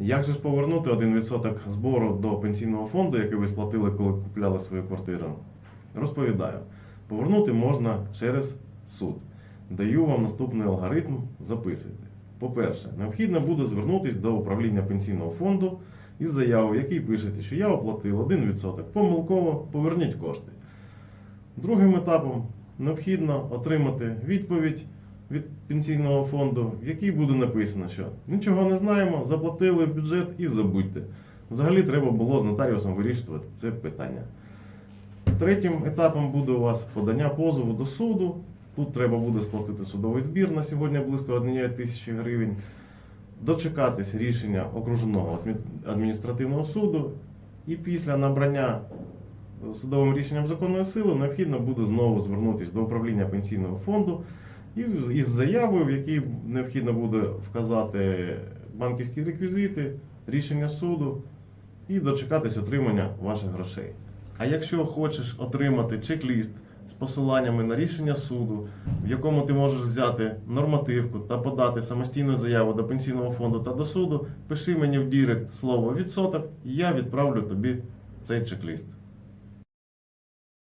Як же ж повернути 1% збору до пенсійного фонду, який ви сплатили, коли купляли свою квартиру? Розповідаю. Повернути можна через суд. Даю вам наступний алгоритм, записуйте. По-перше, необхідно буде звернутися до управління пенсійного фонду із заявою, якій пишете, що я оплатив 1%, помилково поверніть кошти. Другим етапом необхідно отримати відповідь від пенсійного фонду, в якій буде написано, що нічого не знаємо, заплатили в бюджет і забудьте. Взагалі треба було з нотаріусом вирішувати це питання. Третім етапом буде у вас подання позову до суду. Тут треба буде сплатити судовий збір на сьогодні близько 1 тисячі гривень, дочекатись рішення окружного адміністративного суду, і після набрання судовим рішенням законної сили необхідно буде знову звернутися до управління пенсійного фонду і із заявою, в якій необхідно буде вказати банківські реквізити, рішення суду і дочекатись отримання ваших грошей. А якщо хочеш отримати чек-ліст з посиланнями на рішення суду, в якому ти можеш взяти нормативку та подати самостійну заяву до пенсійного фонду та до суду, пиши мені в дірект слово відсоток, і я відправлю тобі цей чек-ліст.